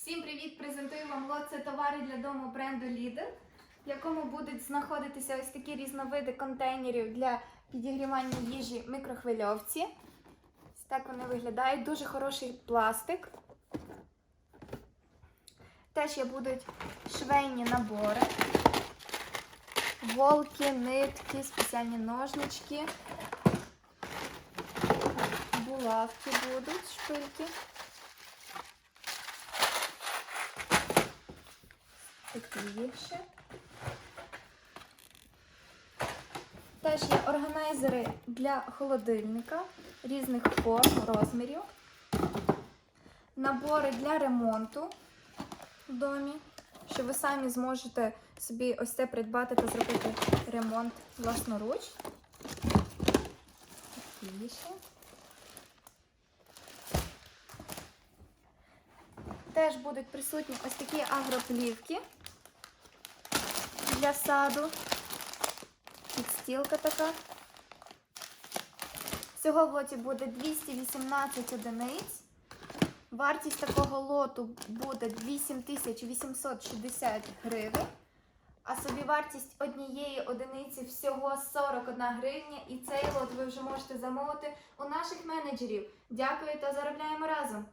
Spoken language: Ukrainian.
Всім привіт! Презентую вам лот. Товари для дому бренду Lidl, в якому будуть знаходитися ось такі різновиди контейнерів для підігрівання їжі в мікрохвильовці. Ось так вони виглядають. Дуже хороший пластик. Теж є будуть швейні набори, волки, нитки, спеціальні ножнички, булавки будуть, шпильки. Такі ще. Теж є органайзери для холодильника різних форм, розмірів. Набори для ремонту в домі, що ви самі зможете собі ось це придбати та зробити ремонт власноруч. Такі ще. Теж будуть присутні ось такі агроплівки для саду. Підстілка така. Всього в лоті буде 218 одиниць. Вартість такого лоту буде 8860 гривень. А собівартість однієї одиниці всього 41 гривня. І цей лот ви вже можете замовити у наших менеджерів. Дякую та заробляємо разом!